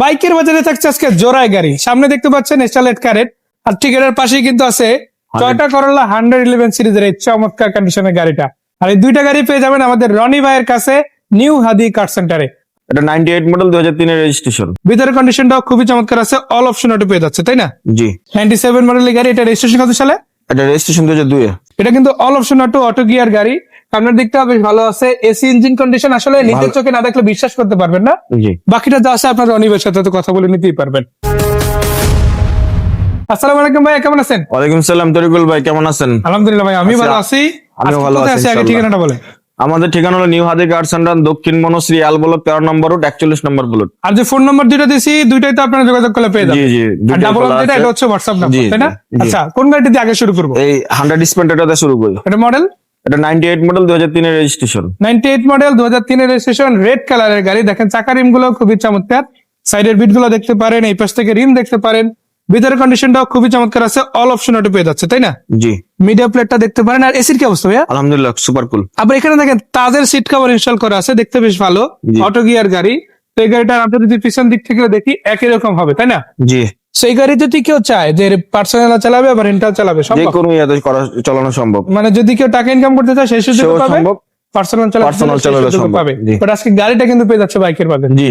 বাইকের বাজারে থাকছে আজকে জোড়ায় গাড়ি। সামনে দেখতে পাচ্ছেন স্টারলেট কারেট আর টিকেটের পাশেই কিন্তু আছে টয়টা করোলা হান্ড্রেড ইলেভেন সিরিজের এই চমৎকার কন্ডিশনের গাড়িটা। আর এই দুইটা গাড়ি পেয়ে যাবেন আমাদের রনি ভাইয়ের কাছে নিউ হাদি কার সেন্টারে এটা নাইনটি এইট মডেল দুই হাজার তিনের রেজিস্ট্রেশন ভিতরের কন্ডিশনটাও খুবই চমৎকার আছে অল অপশন অটো পেয়ে যাচ্ছে তাই না? জি। নাইনটি সেভেন মডেলের গাড়ি এটা রেজিস্ট্রেশন কত সালে? এটা রেজিস্ট্রেশন দুই হাজার দুই এটা কিন্তু all option auto auto gear গাড়ি। সামনের দিকটা বেশ ভালো আছে। এসি ইঞ্জিন কন্ডিশন আসলে নিজের চোখে না দেখলে বিশ্বাস করতে পারবেন না। বাকিটা যা আছে আপনার অনিবের সাথে তো কথা বলে নিতেই পারবেন। আসসালামু আলাইকুম ভাই কেমন আছেন? ওয়ালাইকুম সালাম তরিকুল ভাই কেমন আছেন? আলহামদুলিল্লাহ ভাই আমি আচ্ছা, ভালো আছি। আমিও ভালো আছি, আগে ঠিকানাটা বলে। আমাদের ঠিকানা হলো নিউ সেন্টার দক্ষিণ মনশ্রী আলবলক তেরো নম্বর রুট একচল্লিশ নম্বর বুলেট। আর যে ফোন নম্বর দুইটা দিছি দুইটাই তো আপনারা যোগাযোগ করলে পেয়ে জি যাবেন জি ডাবল যেটা এটা হচ্ছে হোয়াটসঅ্যাপ নাম্বার তাই না? জি, জি। আচ্ছা কোন গাড়িটা দিয়ে আগে শুরু করব? এই হান্ড্রেড স্পেন্টারটা শুরু করি। এটা মডেল এটা নাইনটি এইট মডেল দুই হাজার তিনের রেজিস্ট্রেশন নাইনটি এইট মডেল দু হাজার তিনের রেজিস্ট্রেশন রেড কালারের গাড়ি। দেখেন চাকা রিমগুলো খুবই চমৎকার। সাইডের বিটগুলো দেখতে পারেন এই পাশ থেকে রিম দেখতে পারেন। ভিতরের কন্ডিশনটাও খুবই চমৎকার আছে অল অপশন অটো পেয়ে যাচ্ছে তাই না? জি। মিডিয়া প্লেটটা দেখতে পারেন আর এসির কি অবস্থা ভাইয়া? আলহামদুলিল্লাহ সুপার কুল আবার এখানে দেখেন তাদের সিট কভার ইনস্টল করা আছে দেখতে বেশ ভালো। অটো গিয়ার গাড়ি। তো এই গাড়িটা আমরা যদি পিছন দিক থেকে দেখি একই রকম হবে তাই না? জি। সেই গাড়ি যদি কেউ চায় যে পার্সোনাল চালাবে আবার রেন্টাল চালাবে? যে কোনো ইয়াতে করা চালানো সম্ভব। মানে যদি কেউ টাকা ইনকাম করতে চায় সেই সুযোগ পাবে। পার্সোনাল সম্ভব, পাবে। বাট আজকে গাড়িটা কিন্তু পেয়ে যাচ্ছে বাইকের জি।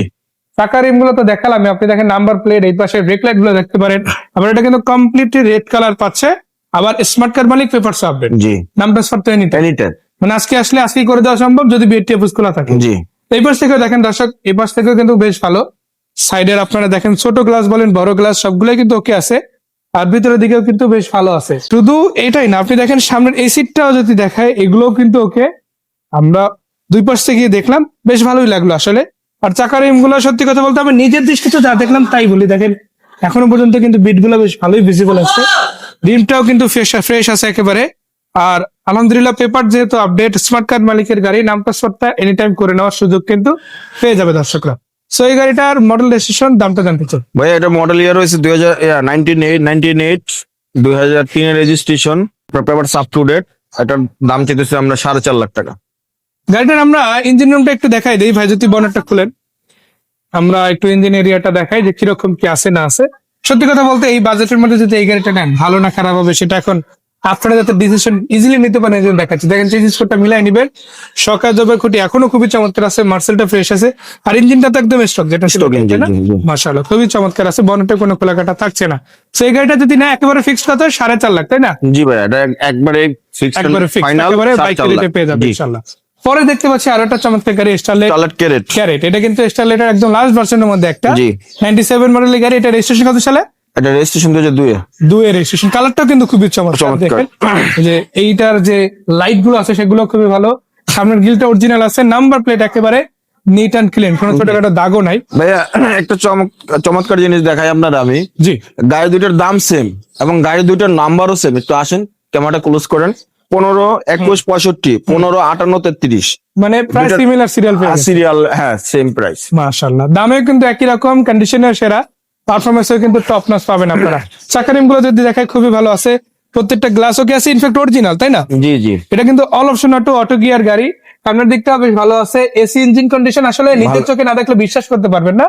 রিমগুলো তো দেখালাম আপনি দেখেন নাম্বার প্লেট এই পাশে ব্রেক লাইটগুলো দেখতে পারেন। আবার এটা কিন্তু কমপ্লিটলি রেড কালার পাচ্ছে। আবার স্মার্ট কার্ড মালিক পেপার আপডেট জি। নাম ট্রান্সফার তো এনি মানে আজকে আসলে আজকেই করে দেওয়া সম্ভব যদি বিএটি অফিস খোলা থাকে। জি। এই পাশ থেকে দেখেন দর্শক এই পাশ থেকেও কিন্তু বেশ ভালো। সাইডের আপনারা দেখেন ছোট গ্লাস বলেন, বড় গ্লাস সবগুলোই কিন্তু ওকে আছে। আর ভিতরের দিকেও কিন্তু বেশ ভালো আছে। শুধু এটাই না, আপনি দেখেন সামনের এই সিটটাও যদি দেখায়, এগুলোও কিন্তু ওকে আমরা দুই পাশ থেকে দেখলাম, বেশ ভালোই লাগল আসলে। আর চাকারগুলো সত্যি কথা বলতে আমি নিজের দৃষ্টিতে যা দেখলাম তাই বলি। দেখেন, এখনও পর্যন্ত কিন্তু বিটগুলো বেশ ভালোই ভিজিবল আছে। রিমটাও কিন্তু ফ্রেশ ফ্রেশ আছে একেবারে। আর আলহামদুলিল্লাহ পেপার যেহেতু আপডেট স্মার্ট কার্ড মালিকের গাড়ি নাম পাসওয়ার্ডটা এনি টাইম করে নেওয়ার সুযোগ কিন্তু পেয়ে যাবে দর্শকরা। সো এই গাড়িটার মডেল রেজিস্ট্রেশন দামটা জানতে চাই। ভাই এটা মডেল ইয়ার হয়েছে দুই হাজার নাইনটিন এইট নাইনটিন এইট দুই হাজার তিনের registration paper up to date এটার দাম চেয়েছে আমরা সাড়ে চার লাখ টাকা। গাড়িটার আমরা ইঞ্জিন রুমটা একটু দেখাই দিই ভাই যদি বনেটটা খুলেন। আমরা একটু ইঞ্জিন এরিয়াটা দেখাই যে কীরকম কি আছে না আছে। সত্যি কথা বলতে এই বাজেটের মধ্যে যদি এই গাড়িটা নেন ভালো না খারাপ হবে সেটা এখন আপনারা যাতে ডিসিশন ইজিলি নিতে পারেন এই জন্য দেখাচ্ছি। দেখেন চেঞ্জ স্কোরটা মিলাই নিবেন সকাল জবের খুঁটি এখনও খুবই চমৎকার আছে মার্সেলটা ফ্রেশ আছে আর ইঞ্জিনটা তো একদম স্টক যেটা জি, জি। মাসাল খুবই চমৎকার আছে বনেটে কোনো খোলাকাটা থাকছে না। সেই গাড়িটা যদি না একেবারে ফিক্সড হয় সাড়ে চার লাখ তাই না? জি ভাই এটা এক- একবারে একবারে ফিক্সড একেবারে বাইক রেটে পেয়ে যাবে ইনশাআল্লাহ। পরে দেখতে পাচ্ছি আরও একটা চমৎকার গাড়ি স্টারলেট ক্যারেট ক্যারেট এটা কিন্তু স্টারলেটের একদম লাস্ট ভার্সনের মধ্যে একটা। জি। নাইনটি সেভেন মডেলের গাড়ি এটা রেজিস্ট্রেশন কত সালে? এটা রেজিস্ট্রেশন দুই হাজার দুয়ের রেজিস্ট্রেশন কালারটাও কিন্তু খুবই চমৎকার। দেখেন। যে এইটার যে লাইটগুলো আছে সেগুলো খুবই ভালো। সামনের গিলটা অরিজিনাল আছে নাম্বার প্লেট একেবারে নিট অ্যান্ড ক্লিন কোনো ছোটখাটো দাগও নাই। ভাইয়া একটা চমক চমৎকার জিনিস দেখাই আপনার আমি। জি। গাড়ি দুইটার দাম সেম এবং গাড়ি দুইটার নাম্বারও সেম একটু আসেন ক্যামেরাটা ক্লোজ করেন। পনেরো একুশ পঁয়ষট্টি পনেরো আটান্ন তেত্রিশ। মানে প্রায় সিমিলার সিরিয়াল সিরিয়াল হ্যাঁ সেম প্রাইস মাশাল্লাহ দামেও কিন্তু একই রকম কন্ডিশনের সেরা। পারফরমেন্সও কিন্তু টপ নাচ পাবেন আপনারা। চাকারিমগুলো যদি দেখায় খুবই ভালো আছে। প্রত্যেকটা গ্লাসও কি আছে? ইনফ্যাক্ট অরিজিনাল তাই না? জি জি। এটা কিন্তু all option auto auto gear গাড়ি। আপনার দিকটা বেশ ভালো আছে। এসি ইঞ্জিন কন্ডিশন আসলে নিজের চোখে না দেখলে বিশ্বাস করতে পারবেন না।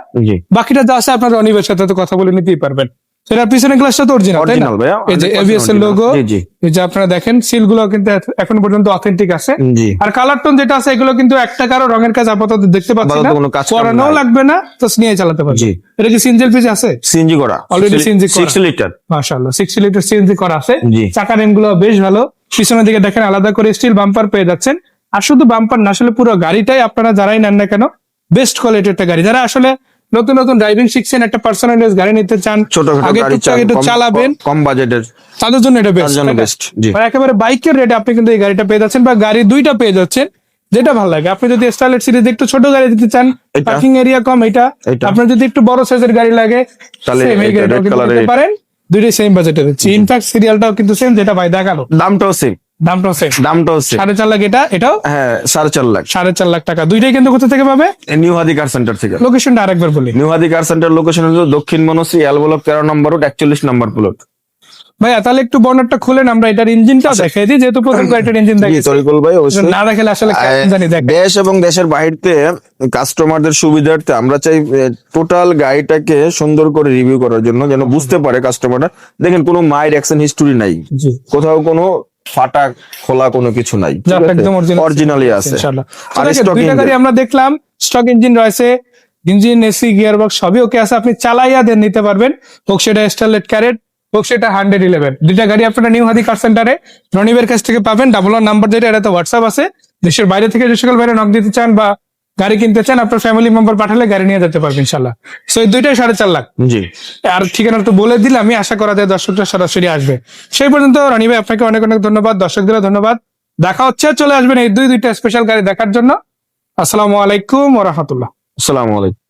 বাকিটা যা আছে আপনার অনিবের সাথে তো কথা বলে নিতেই পারবেন। সেটা পিছনে গ্লাসটা তো অরিজিনাল তাই না? এই যে 100% এবিএস এর লোগো এই যে আপনারা দেখেন সিলগুলো কিন্তু এখন পর্যন্ত অথেন্টিক আছে। আর কালার টোন যেটা আছে এগুলো কিন্তু একটা কারও রঙের কাজ আপাতত দেখতে পাচ্ছি না। করানো লাগবে না তো নিয়ে চালাতে পারবে। এটা কি সিনজেল পিস আছে? সিএনজি করা। করা। Six litre. মাশাআল্লাহ সিক্সটি লিটার সিএনজি করা আছে। জি। চাকা গুলো বেশ ভালো। পিছনের দিকে দেখেন আলাদা করে স্টিল বাম্পার পেয়ে যাচ্ছেন। আর শুধু বাম্পার না আসলে পুরো গাড়িটাই আপনারা যারাই নেন না কেন বেস্ট কোয়ালিটির একটা গাড়ি। যারা আসলে নতুন নতুন ড্রাইভিং শিখছেন একটা পার্সোনালাইজ গাড়ি নিতে চান আগে গাড়ি টুকটাক একটু চালাবেন। কম বাজেটের তাদের জন্য এটা বেস্ট জন্য বেস্ট জি। একেবারে বাইকের রেটে আপনি কিন্তু এই গাড়িটা পেয়ে যাচ্ছেন বা গাড়ি দুইটা পেয়ে যাচ্ছেন যেটা ভালো লাগে। আপনি যদি স্টাইলেট সিরিজ একটু ছোট গাড়ি দিতে চান। পার্কিং এরিয়া কম এটা। আপনার যদি একটু বড় সাইজের গাড়ি লাগে তাহলে এই গাড়িটাও red কিন্তু। পারেন। দুইটাই সেম বাজেটে দিচ্ছি ইনফ্যাক্ট সিরিয়ালটাও কিন্তু সেম যেটা ভাই দেখাল। দামটাও সেম দামটাও সেম দামটাও সেম সাড়ে চার লাখ এটা এটাও? হ্যাঁ সাড়ে চার লাখ। সাড়ে চার লাখ টাকা। দুইটাই কিন্তু কোথা থেকে পাবে? নিউ হাদি কার সেন্টার থেকে। লোকেশনটা আরেকবার বলি। New Hadi car centre location হলো দক্ষিণ মনশ্রী তেরো নম্বর রোড একচল্লিশ নম্বর প্লট ভাইয়া তাহলে একটু খুলেন আমরা এটার ইঞ্জিনটা দেখাই দিই যেহেতু প্রথম এটার ইঞ্জিন জি দেখি তরিকুল ভাই অবশ্যই। না দেখালে আসলে জানি দেখ দেশ এবং দেশের বাহিরতে কাস্টমারদের সুবিধার্থে আমরা চাই টোটাল গাড়িটাকে সুন্দর করে রিভিউ করার জন্য যেন বুঝতে পারে কাস্টমাররা দেখেন কোনো মায়ের অ্যাকশন হিস্টোরি নাই। কোথাও কোনো ফাটা খোলা কোনো কিছু নাই একদম অরিজিনালি আছে আর স্টক গাড়ি আমরা দেখলাম স্টক ইঞ্জিন রয়েছে ইঞ্জিন এসি গিয়ার বক্স সবই ওকে আছে আপনি চালাইয়া দেন নিতে পারবেন। হোক সেটা স্টারলেট ক্যারেট হোক সেটা হান্ড্রেড ইলেভেন দুইটা গাড়ি আপনারা নিউ হাদি কার সেন্টারে রনিবের কাছ থেকে পাবেন ডাবল ওয়ান নাম্বার যেটা এটা তো হোয়াটসঅ্যাপ আছে। দেশের বাইরে থেকে যে সকল বাইরে নক দিতে চান বা গাড়ি কিনতে চান আপনার ফ্যামিলি মেম্বার পাঠালে গাড়ি নিয়ে যেতে পারবেন ইনশাল্লাহ। সো এই দুইটাই সাড়ে চার লাখ। জি। আর ঠিকানা তো বলে দিলে আমি আশা করা যায় দর্শকরা সরাসরি আসবে। সেই পর্যন্ত রানি ভাই আপনাকে অনেক অনেক ধন্যবাদ দর্শকদের ধন্যবাদ। দেখা হচ্ছে চলে আসবেন এই দুই দুইটা স্পেশাল গাড়ি দেখার জন্য। আসসালামু আলাইকুম ওরহামতুল্লাহ আসসালামু আলাইকুম।